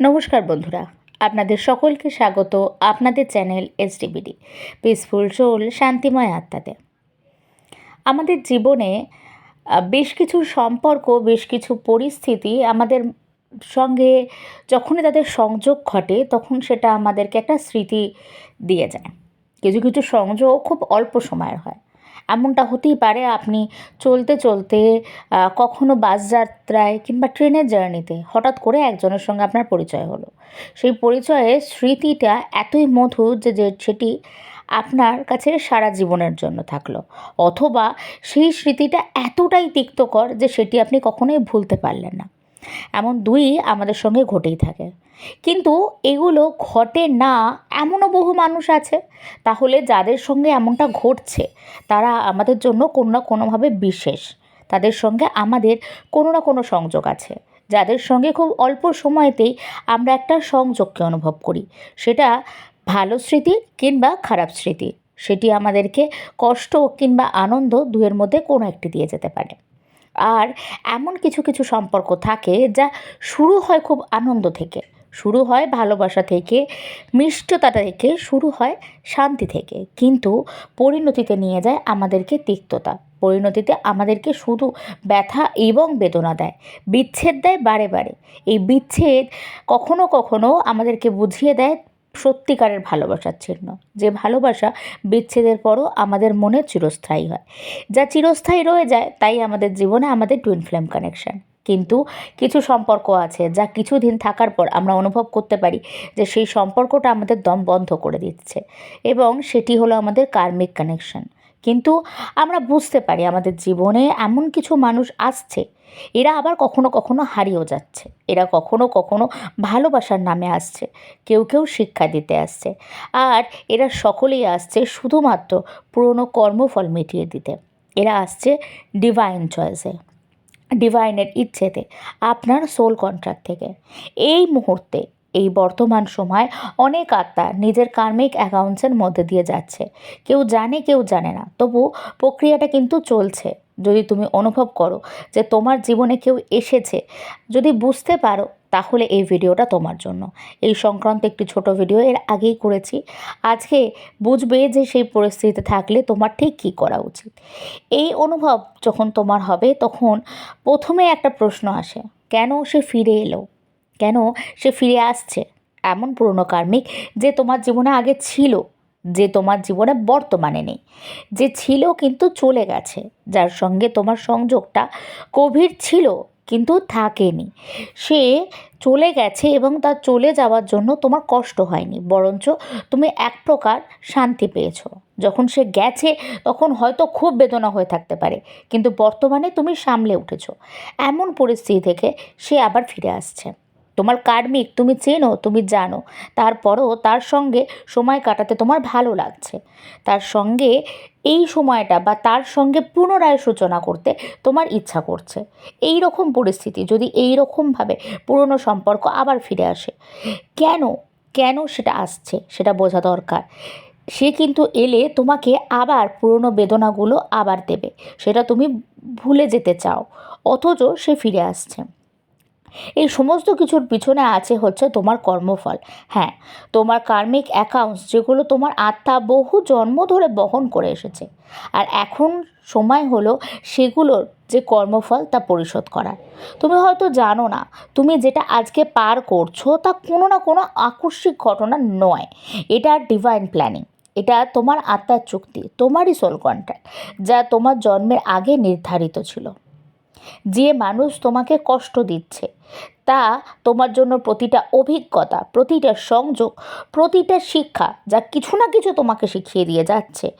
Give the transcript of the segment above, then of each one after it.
নমস্কার বন্ধুরা, আপনাদের সকলকে স্বাগত আপনাদের চ্যানেল এসডিবিডি পিসফুল সোল শান্তিময় আত্মাতে। আমাদের জীবনে বেশ কিছু সম্পর্ক, বেশ কিছু পরিস্থিতি আমাদের সঙ্গে যখনই তাদের সংযোগ ঘটে, তখন সেটা আমাদেরকে একটা স্মৃতি দিয়ে যায়। কিছু কিছু সংযোগ খুব অল্প সময়ের হয়। এমনটা হতেই পারে আপনি চলতে চলতে কখনো বাস যাত্রায় কিংবা ট্রেনের জার্নিতে হঠাৎ করে একজনের সঙ্গে আপনার পরিচয় হলো। সেই পরিচয়ে স্মৃতিটা এতই মধুর যে সেটি আপনার কাছে সারা জীবনের জন্য থাকল। অথবা সেই স্মৃতিটা এতটাই তিক্তকর যে সেটি আপনি কখনোই ভুলতে পারলেন না। এমন দুই আমাদের সঙ্গে ঘটেই থাকে। কিন্তু এগুলো ঘটে না এমনও বহু মানুষ আছে। তাহলে যাদের সঙ্গে এমনটা ঘটছে, তারা আমাদের জন্য কোনো না কোনোভাবে বিশেষ। তাদের সঙ্গে আমাদের কোনো না কোনো সংযোগ আছে। যাদের সঙ্গে খুব অল্প সময়তেই আমরা একটা সংযোগকে অনুভব করি। সেটা ভালো স্মৃতি কিংবা খারাপ স্মৃতি। সেটি আমাদেরকে কষ্ট কিংবা আনন্দ দুয়ের মধ্যে কোনো একটি দিয়ে যেতে পারে। আর এমন কিছু কিছু সম্পর্ক থাকে যা শুরু হয় খুব আনন্দ থেকে। শুরু হয় ভালোবাসা থেকে মিষ্টতা থেকে, শুরু হয় শান্তি থেকে। কিন্তু পরিণতিতে নিয়ে যায় আমাদেরকে তিক্ততা। পরিণতিতে আমাদেরকে শুধু ব্যথা এবং বেদনা দেয়, বিচ্ছেদ দেয় বারে বারে। এই বিচ্ছেদ কখনো কখনো আমাদেরকে বুঝিয়ে দেয় সত্যিকারের ভালোবাসার চিহ্ন। যে ভালোবাসা বিচ্ছেদের পরও আমাদের মনে চিরস্থায়ী হয়। যা চিরস্থায়ী রয়ে যায়, তাই আমাদের জীবনে আমাদের টুইন ফ্লেম কানেকশন কিন্তু কিছু সম্পর্ক আছে, যা কিছুদিন থাকার পর আমরা অনুভব করতে পারি যে সেই সম্পর্কটা আমাদের দম বন্ধ করে দিচ্ছে। এবং সেটি হলো আমাদের কার্মিক কানেকশন কিন্তু আমরা বুঝতে পারি আমাদের জীবনে এমন কিছু মানুষ আসছে, এরা আবার কখনো কখনো হারিয়েও যাচ্ছে, এরা কখনো কখনো ভালোবাসার নামে আসছে, কেউ কেউ শিক্ষা দিতে আসছে, আর এরা সকলেই আসছে শুধুমাত্র পুরনো কর্মফল মিটিয়ে দিতে, এরা আসছে ডিভাইন চয়েসে ডিভাইনের ইচ্ছেতে, আপনার সোল কন্ট্রাক্ট থেকে। এই মুহূর্তে এই বর্তমান সময় অনেক আত্মা নিজের কার্মিক অ্যাকাউন্টসের মধ্যে দিয়ে যাচ্ছে। কেউ জানে কেউ জানে না। তবু প্রক্রিয়াটা কিন্তু চলছে। যদি তুমি অনুভব করো যে তোমার জীবনে কেউ এসেছে, যদি বুঝতে পারো, তাহলে এই ভিডিওটা তোমার জন্য। এই সংক্রান্ত একটি ছোট ভিডিও এর আগেই করেছি। আজকে বুঝবে যে সেই পরিস্থিতিতে থাকলে তোমার ঠিক কী করা উচিত। এই অনুভব যখন তোমার হবে, তখন প্রথমে একটা প্রশ্ন আসে, কেন সে ফিরে এলো? কেন সে ফিরে আসছে? এমন পুরনো কার্মিক যে তোমার জীবনে আগে ছিল, যে তোমার জীবনে বর্তমানে নেই। যে ছিল কিন্তু চলে গেছে, যার সঙ্গে তোমার সংযোগটা গভীর ছিল কিন্তু থাকেনি। সে চলে গেছে এবং তার চলে যাওয়ার জন্য তোমার কষ্ট হয়নি, বরঞ্চ তুমি এক প্রকার শান্তি পেয়েছ। যখন সে গেছে, তখন হয়তো খুব বেদনা হয়ে থাকতে পারে, কিন্তু বর্তমানে তুমি সামলে উঠেছ। এমন পরিস্থিতি থেকে সে আবার ফিরে আসছে। তোমার কার্মিক, তুমি চেনো, তুমি জানো। তারপরও তার সঙ্গে সময় কাটাতে তোমার ভালো লাগছে। তার সঙ্গে এই সময়টা বা তার সঙ্গে পুনরায় সূচনা করতে তোমার ইচ্ছা করছে। এই রকম পরিস্থিতি, যদি এই রকমভাবে পুরনো সম্পর্ক আবার ফিরে আসে, কেন কেন সেটা আসছে সেটা বোঝা দরকার। সে কিন্তু এলে তোমাকে আবার পুরনো বেদনাগুলো আবার দেবে, সেটা তুমি ভুলে যেতে চাও, অথচ সে ফিরে আসছে। এই সমস্ত কিছুর পিছনে আছে হচ্ছে তোমার কর্মফল। হ্যাঁ তোমার কার্মিক অ্যাকাউন্টস যেগুলো তোমার আত্মা বহু জন্ম ধরে বহন করে এসেছে। আর এখন সময় হলো সেগুলোর যে কর্মফল তা পরিশোধ করার। তুমি হয়তো জানো না, তুমি যেটা আজকে পার করছ তা কোনো না কোনো আকস্মিক ঘটনা নয়। এটা ডিভাইন প্ল্যানিং এটা তোমার আত্মার চুক্তি, তোমারই সোল কন্ট্রাক্ট যা তোমার জন্মের আগে নির্ধারিত ছিল। যে মানুষ তোমাকে কষ্ট দিচ্ছে, তা তোমার জন্য প্রতিটা অভিজ্ঞতা, প্রতিটা সংযোগ, প্রতিটা শিক্ষা যা কিছু না কিছু তোমাকে শিখিয়ে দিয়ে যাচ্ছে।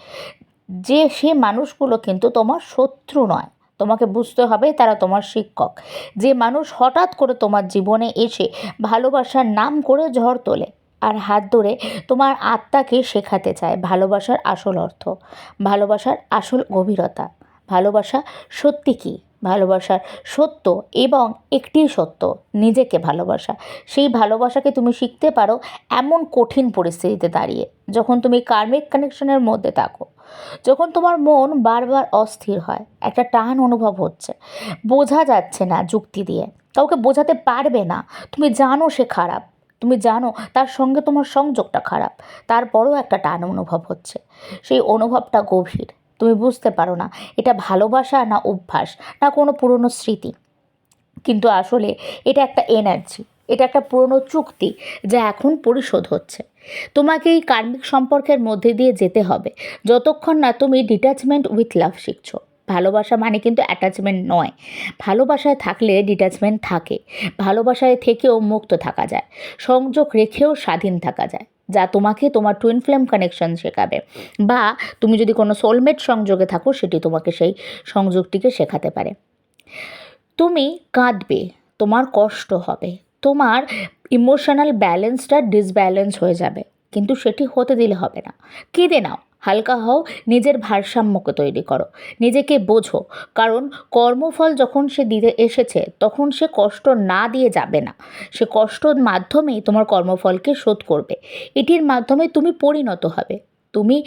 যে, সে মানুষগুলো কিন্তু তোমার শত্রু নয়। তোমাকে বুঝতে হবে তারা তোমার শিক্ষক। যে মানুষ হঠাৎ করে তোমার জীবনে এসে ভালোবাসার নাম করে ঝড় তোলে আর হাত ধরে তোমার আত্মাকে শেখাতে চায়, ভালোবাসার আসল অর্থ, ভালোবাসার আসল গভীরতা, ভালোবাসা সত্যি কী? ভালোবাসার সত্য এবং একটি সত্য, নিজেকে ভালোবাসা। সেই ভালোবাসাকে তুমি শিখতে পারো এমন কঠিন পরিস্থিতিতে দাঁড়িয়ে, যখন তুমি কার্মিক কানেকশনের মধ্যে থাকো। যখন তোমার মন বারবার অস্থির হয়, একটা টান অনুভব হচ্ছে। বোঝা যাচ্ছে না যুক্তি দিয়ে। কাউকে বোঝাতে পারবে না। তুমি জানো সে খারাপ। তুমি জানো তার সঙ্গে তোমার সংযোগটা খারাপ। তারপরেও একটা টান অনুভব হচ্ছে। সেই অনুভবটা গভীর। তুমি বুঝতে পারো না, এটা ভালোবাসা না অভ্যাস, না কোনো পুরনো স্মৃতি। কিন্তু আসলে এটা একটা এনার্জি এটা একটা পুরনো চুক্তি যা এখন পরিশোধ হচ্ছে। তোমাকে এই কার্মিক সম্পর্কের মধ্যে দিয়ে যেতে হবে। যতক্ষণ না তুমি ডিট্যাচমেন্ট উইথ লাভ শিখছো। ভালোবাসা মানে কিন্তু অ্যাটাচমেন্ট নয়। ভালোবাসায় থাকলে ডিট্যাচমেন্ট থাকে। ভালোবাসায় থেকেও মুক্ত থাকা যায়। সংযোগ রেখেও স্বাধীন থাকা যায়। যা তোমাকে তোমার টুইন ফ্লেম কানেকশন শেখাবে। বা তুমি যদি কোনো সোলমেট সংযোগে থাকো, সেটি তোমাকে সেই সংযোগটিকে শেখাতে পারে। তুমি কাঁদবে, তোমার কষ্ট হবে, তোমার ইমোশনাল ব্যালেন্সটা ডিসব্যালেন্স হয়ে যাবে। কিন্তু সেটি হতে দিলে হবে না। কেঁদে নাও, হালকা হও, নিজের ভারসাম্যকে তৈরি করো। নিজেকে বোঝো, কারণ কর্মফল যখন সে দিতে এসেছে, তখন সে কষ্ট না দিয়ে যাবে না। সে কষ্টর মাধ্যমেই তোমার কর্মফলকে শোধ করবে। এটির মাধ্যমে তুমি পরিণত হবে। তুমি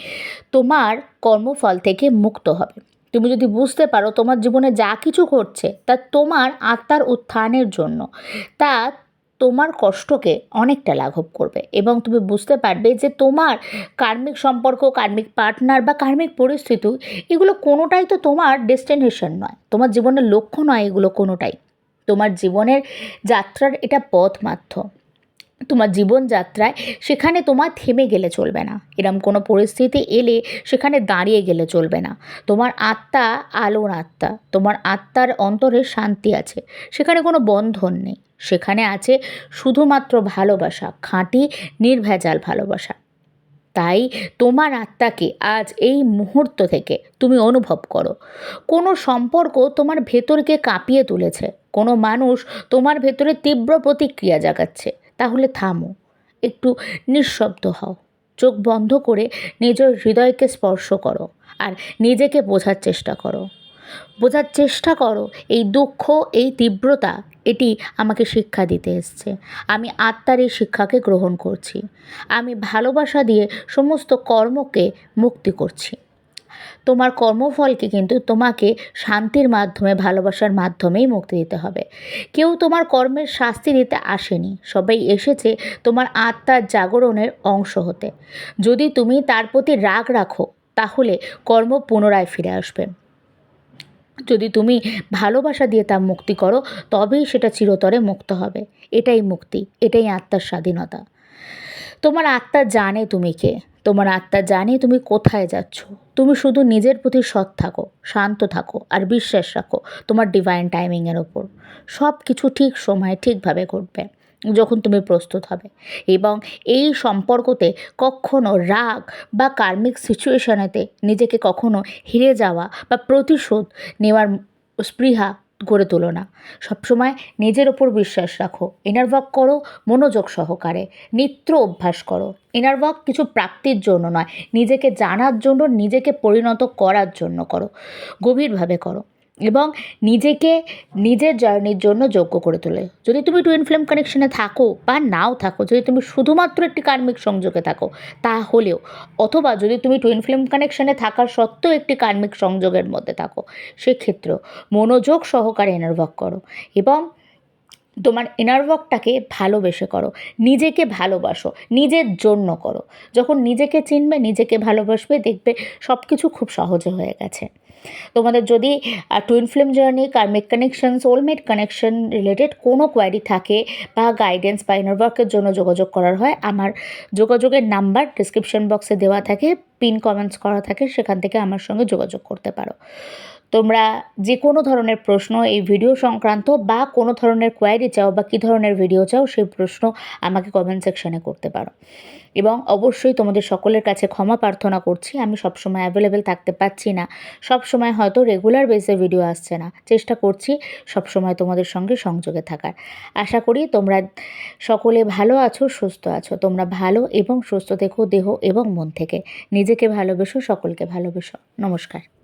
তোমার কর্মফল থেকে মুক্ত হবে। তুমি যদি বুঝতে পারো তোমার জীবনে যা কিছু ঘটছে, তা তোমার আত্মার উত্থানের জন্য। তা তোমার কষ্টকে অনেকটা লাঘব করবে এবং তুমি বুঝতে পারবে যে তোমার কার্মিক সম্পর্ক, কার্মিক পার্টনার বা কার্মিক পরিস্থিতি, এগুলো কোনোটাই তো তোমার ডেস্টিনেশন নয়। তোমার জীবনের লক্ষ্য নয় এগুলো কোনোটাই। তোমার জীবনের যাত্রার এটা পথ মাত্র তোমার জীবনযাত্রায় সেখানে তোমার থেমে গেলে চলবে না। এরম কোনো পরিস্থিতি এলে সেখানে দাঁড়িয়ে গেলে চলবে না। তোমার আত্মা আলোর আত্মা, তোমার আত্মার অন্তরে শান্তি আছে। সেখানে কোনো বন্ধন নেই। সেখানে আছে শুধুমাত্র ভালোবাসা, খাঁটি, নির্ভেজাল ভালোবাসা। তাই তোমার আত্মাকে আজ এই মুহূর্ত থেকে তুমি অনুভব করো। কোনো সম্পর্ক তোমার ভেতরকে কাঁপিয়ে তুলেছে। কোনো মানুষ তোমার ভেতরে তীব্র প্রতিক্রিয়া জাগাচ্ছে। তাহলে থামো। একটু নিঃশব্দ হও। চোখ বন্ধ করে নিজের হৃদয়কে স্পর্শ করো আর নিজেকে বোঝার চেষ্টা করো। বোঝার চেষ্টা করো, এই দুঃখ, এই তীব্রতা, এটি আমাকে শিক্ষা দিতে এসছে। আমি আত্মার এই শিক্ষাকে গ্রহণ করছি। আমি ভালোবাসা দিয়ে সমস্ত কর্মকে মুক্তি করছি। তোমার কর্মফলকে কিন্তু তোমাকে শান্তির মাধ্যমে, ভালোবাসার মাধ্যমেই মুক্তি দিতে হবে। কেউ তোমার কর্মের শাস্তি দিতে আসেনি। সবাই এসেছে তোমার আত্মার জাগরণের অংশ হতে। যদি তুমি তার প্রতি রাগ রাখো, তাহলে কর্ম পুনরায় ফিরে আসবে। যদি তুমি ভালোবাসা দিয়ে তা মুক্তি করো, তবেই সেটা চিরতরে মুক্ত হবে। এটাই মুক্তি, এটাই আত্মার স্বাধীনতা। তোমার আত্মা জানে তুমি কে। তোমার আত্মা জানে তুমি কোথায় যাচ্ছ। তুমি শুধু নিজের প্রতি সৎ থাকো, শান্ত থাকো আর বিশ্বাস রাখো তোমার ডিভাইন টাইমিংয়ের ওপর সব কিছু ঠিক সময়ে ঠিকভাবে ঘটবে যখন তুমি প্রস্তুত হবে। এবং এই সম্পর্কতে কখনো রাগ বা কার্মিক সিচুয়েশনেতে নিজেকে কখনো হেরে যাওয়া বা প্রতিশোধ নেওয়ার স্পৃহা গড়ে তোলো না। সবসময় নিজের ওপর বিশ্বাস রাখো। ইনার ওয়ার্ক করো, মনোযোগ সহকারে। নিত্য অভ্যাস করো। ইনার ওয়ার্ক কিছু প্রাপ্তির জন্য নয়। নিজেকে জানার জন্য, নিজেকে পরিণত করার জন্য করো। গভীরভাবে করো। এবং নিজেকে নিজের জার্নির জন্য যোগ্য করে তোলে। যদি তুমি টুইন ফ্লেম কানেকশনে থাকো বা নাও থাকো, যদি তুমি শুধুমাত্র একটি কার্মিক সংযোগে থাকো, তাহলেও অথবা যদি তুমি টুইন ফ্লেম কানেকশনে থাকার সত্ত্বেও একটি কার্মিক সংযোগের মধ্যে থাকো, সেক্ষেত্রেও মনোযোগ সহকারে এনার্ভক করো এবং তোমার ইনার ওয়ার্কটাকে ভালোবেসে করো, নিজেকে ভালোবাসো, নিজের জন্য করো। যখন নিজেকে চিনবে, নিজেকে ভালোবাসবে, দেখবে সব কিছু খুব সহজে হয়ে গেছে। তোমাদের যদি twin flame journey karmic connection soulmate connection related কোনো কোয়ারি থাকে বা গাইডেন্স বা ইনার ওয়ার্কের জন্য যোগাযোগ করার হয়, আমার যোগাযোগের নাম্বার ডিসক্রিপশন বক্সে দেওয়া থাকে পিন কমেন্টস করা থাকে, সেখান থেকে আমার সঙ্গে যোগাযোগ করতে পারো। তোমরা যে কোনো ধরনের প্রশ্ন এই ভিডিও সংক্রান্ত বা কোনো ধরনের কোয়ারি চাও বা কী ধরনের ভিডিও চাও, সেই প্রশ্ন আমাকে কমেন্ট সেকশানে করতে পারো। এবং অবশ্যই তোমাদের সকলের কাছে ক্ষমা প্রার্থনা করছি। আমি সবসময় অ্যাভেলেবেল থাকতে পারছি না। সব সময় হয়তো রেগুলার বেসে ভিডিও আসছে না। চেষ্টা করছি সব সময় তোমাদের সঙ্গে সংযোগে থাকার। আশা করি তোমরা সকলে ভালো আছো, সুস্থ আছো। তোমরা ভালো এবং সুস্থ দেখো দেহ এবং মন থেকে। নিজেকে ভালোবেসো, সকলকে ভালোবেসো। নমস্কার।